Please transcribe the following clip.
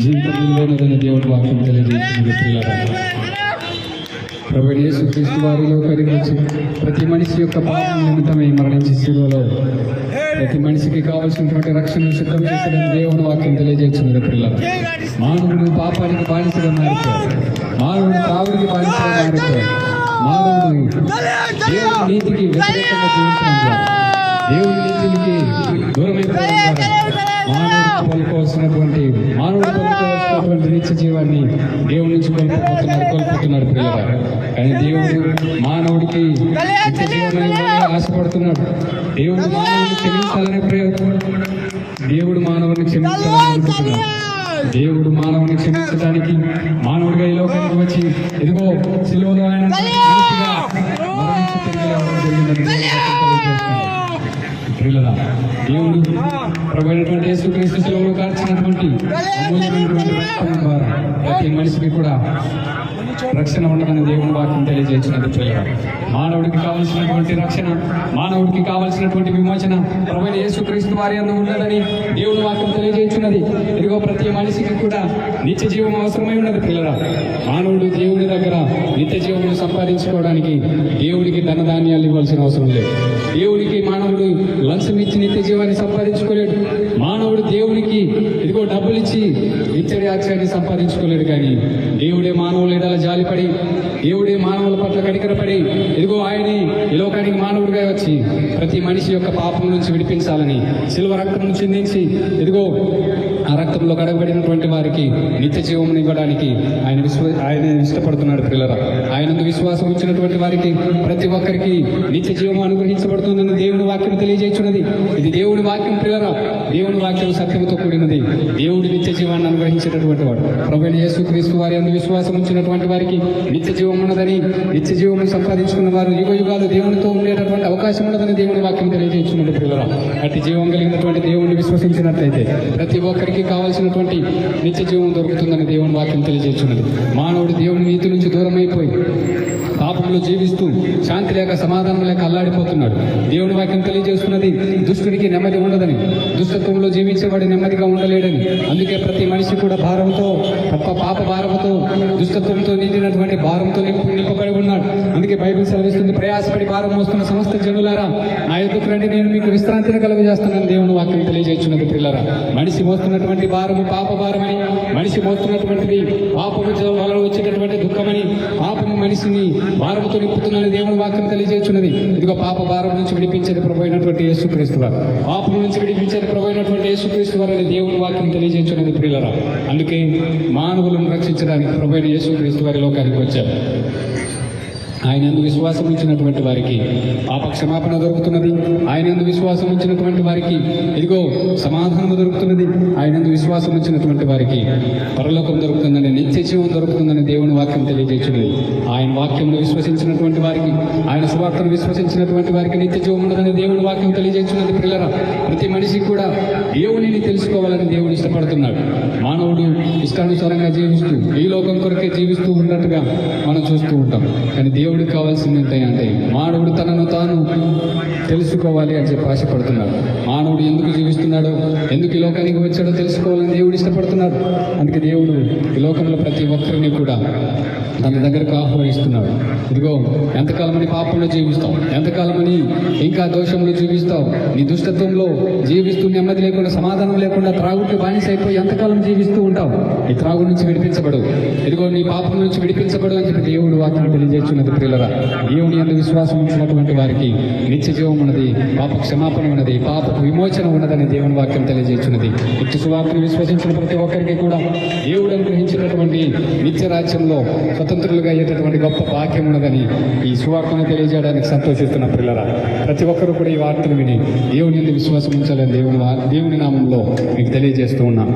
జీవితం దేవుడు వాక్యం తెలియజేస్తుంది పిల్లరా ప్రభు యేసు క్రీస్తు వారిలో కరిగించి ప్రతి మనిషి యొక్క పాపం నిమిత్తమై మరణించి శిలువలో ప్రతి మనిషికి కావలసినటువంటి రక్షణ సిద్ధం చేసిన దేవుని వాక్యం తెలియజేస్తున్నారు పిల్లలు మానవుడు పాపానికి బానిసగా మారిపోయాడు. మానవుడు తాగుడికి బానిసగా మారిపోయాడు. మానవుడు దేవుని నీతికి వ్యతిరేకంగా జీవిస్తున్నాడు దేవుని నీతికి దూరమైపోయాడు మానవుడు కోల్పోవలసినటువంటి మానవుడు కోల్పోవలసినటువంటి నిత్య జీవాన్ని దేవుడి పిల్లలు కానీ దేవుడు మానవుడికి ఆశపడుతున్నాడు. దేవుడు మానవుని క్షమించాలనే ప్రయత్నం. దేవుడు మానవుని క్షమించాలని అనుకుంటున్నాడు. దేవుడు మానవుని క్షమించడానికి మానవుడిగా ఈ లోకానికి వచ్చి ఇదిగో సిలువలో ఆయన జరిగిందని. ప్రియులరా, దేవుడు ప్రభుత్వ యేసుక్రీస్తు శిలువలో కార్చినటువంటి ప్రతి మనిషికి కూడా రక్షణ ఉండదని దేవుని వాక్యం తెలియజేసినది ప్రియులరా. మానవుడికి కావలసినటువంటి రక్షణ మానవుడికి కావలసినటువంటి విమోచన ప్రభుత్వ యేసుక్రీస్తు వారి అందు ఉన్నదని దేవుని వాక్యం తెలియజేస్తున్నది. ఇదిగో ప్రతి మనిషికి కూడా నిత్య జీవం అవసరమై ఉన్నది పిల్లరా మానవుడు దేవుని దగ్గర నిత్య జీవం సంపాదించుకోవడానికి దేవుడికి ధనధాన్యాలు ఇవ్వాల్సిన అవసరం లేదు. దేవుడికి మానవుడు లంచం ఇచ్చి నిత్య జీవాన్ని సంపాదించుకోలేడు. దేవునికి ఇదిగో డబ్బులు ఇచ్చి నిత్య సంపాదించుకోలేడు కానీ దేవుడే మానవుల ఎడల జాలిపడి దేవుడే మానవుల పట్ల కనికరపడి ఇదిగో ఆయన ఈ లోకానికి మానవుడిగా వచ్చి ప్రతి మనిషి యొక్క పాపం నుంచి విడిపించాలని శిల్వ రక్తం చిందించి ఇదిగో ఆ రక్తంలో కడగబడినటువంటి వారికి నిత్య జీవం ఇవ్వడానికి ఆయన విశ్వ ఆయన ఇష్టపడుతున్నాడు పిల్లల ఆయన విశ్వాసం ఉంచినటువంటి వారికి ప్రతి ఒక్కరికి నిత్య జీవం అనుగ్రహించబడుతుందని దేవుని వాక్యం తెలియజేస్తున్నది ఇది దేవుని వాక్యం పిల్లరా దేవుని వాక్యం సత్యంతో కూడినది. దేవుడి నిత్య జీవాన్ని అనుగ్రహించేటటువంటి వాడు. ప్రభుత్వ యేసు క్రీస్తు వారి అందు విశ్వాసం ఉంచినటువంటి వారికి నిత్య జీవం ఉన్నదని నిత్య జీవం సంపాదించుకున్న వారు యుగ యుగాలు దేవునితో ఉండేటటువంటి అవకాశం ఉన్నదని దేవుని వాక్యం తెలియజేస్తున్నట్టు పిల్లరా. అట్టి జీవం కలిగినటువంటి దేవుణ్ణి విశ్వసించినట్లయితే ప్రతి ఒక్కరికి కావాల్సినటువంటి నిత్య జీవం దొరుకుతుందని దేవుని వాక్యం తెలియజేస్తున్నది. మానవుడు దేవుని నీతి నుంచి దూరం పాపంలో జీవిస్తూ శాంతి లేక సమాధానం లేక అల్లాడిపోతున్నాడు. దేవుని వాక్యం తెలియజేస్తున్నది దుష్టుడికి నెమ్మది ఉండదని దుష్టత్వంలో జీవించేవాడు నెమ్మదిగా ఉండలేడని. అందుకే ప్రతి మనిషి కూడా భారంతో తప్ప పాప భారంతో దుష్టత్వంతో నిండినటువంటి భారంతో నింపబడి ఉన్నాడు. అందుకే బైబిల్ సెలవిస్తుంది ప్రయాసపడి భారం మోస్తున్న సమస్త జనులారా నా ఎదుకు రండి నేను మీకు విశ్రాంతిని కలుగజేస్తున్నాను దేవుని వాక్యం తెలియజేస్తున్నది పిల్లరా మనిషి మోస్తున్నటువంటి భారము పాప భారమని మనిషి మోస్తున్నటువంటిది పాపము వలన వచ్చేటటువంటి దుఃఖమని మనిషిని భారముతో నింపుతుందని దేవుని వాక్యం తెలియజేస్తున్నది. ఇదిగో పాప భారం నుంచి విడిపించేది ప్రభుత్వ యేసుక్రీస్తు వారు. పాపం నుంచి విడిపించేది ప్రభుత్వ యేసుక్రీస్తు వారు అని దేవుని వాక్యం తెలియజేస్తున్నది ప్రియులరా. అందుకే మానవులను రక్షించడానికి ప్రభుత్వ యేసుక్రీస్తు వారి లోకానికి వచ్చారు. ఆయన విశ్వాసం ఉంచినటువంటి వారికి పాప క్షమాపణ దొరుకుతున్నది. ఆయన విశ్వాసం ఉంచినటువంటి వారికి ఇదిగో సమాధానం దొరుకుతున్నది. ఆయన విశ్వాసం ఉంచినటువంటి వారికి పరలోకం దొరుకుతుందని నిత్య జీవం దొరుకుతుందని దేవుని వాక్యం తెలియజేస్తున్నది ఆయన వాక్యంలో విశ్వసించినటువంటి వారికి ఆయన సువార్తను విశ్వసించినటువంటి వారికి నిత్య జీవం ఉన్నదని దేవుని వాక్యం తెలియజేస్తున్నది పిల్లల ప్రతి మనిషి కూడా దేవునిని తెలుసుకోవాలని దేవుడు ఇష్టపడుతున్నాడు. మానవుడు ఇష్టానుసారంగా జీవిస్తూ ఈ లోకం కొరకే జీవిస్తూ ఉన్నట్టుగా మనం చూస్తూ ఉంటాం. కానీ దేవుడికి కావాల్సింది అంటే మానవుడు తనను తాను తెలుసుకోవాలి అని చెప్పి ఆశపడుతున్నాడు. మానవుడు ఎందుకు జీవిస్తున్నాడో? ఎందుకు ఈ లోకానికి వచ్చాడో తెలుసుకోవాలని దేవుడు ఇష్టపడుతున్నాడు. అందుకే దేవుడు ఈ లోకంలో ప్రతి ఒక్కరిని కూడా తన దగ్గరకు ఆహ్వానిస్తున్నాడు. ఇదిగో ఎంతకాలమని పాపంలో జీవిస్తాం ఎంతకాలమని ఇంకా దోషంలో జీవిస్తావు? నీ దుష్టత్వంలో జీవిస్తూ నెమ్మది లేకుండా సమాధానం లేకుండా త్రాగుకి బానిస అయిపోయి ఎంతకాలం జీవిస్తూ ఉంటావు? ఈ త్రాగు నుంచి విడిపించబడు. ఇదిగో నీ పాపం నుంచి విడిపించబడు అని చెప్పి దేవుడు వాక్యం తెలియజేస్తున్నది ప్రియులరా. దేవుని అందు విశ్వాసం ఉంచినటువంటి వారికి నిత్య జీవం ఉన్నది పాప క్షమాపణ ఉన్నది పాప విమోచన ఉన్నదని దేవుని వాక్యం తెలియజేస్తున్నది. నిత్య సువార్తను విశ్వసించిన ప్రతి ఒక్కరికి కూడా దేవుడు అనుగ్రహించినటువంటి నిత్య రాజ్యంలో స్వతంత్రులుగా అయ్యేటటువంటి గొప్ప భాగ్యం ఉన్నదని ఈ సువార్తను తెలియజేయడానికి సంతోషిస్తున్న పిల్లరా ప్రతి ఒక్కరు కూడా ఈ వార్తను విని దేవుని విశ్వాసం ఉంచాలని దేవుని వా- దేవుని నామంలో మీకు తెలియజేస్తూ ఉన్నాను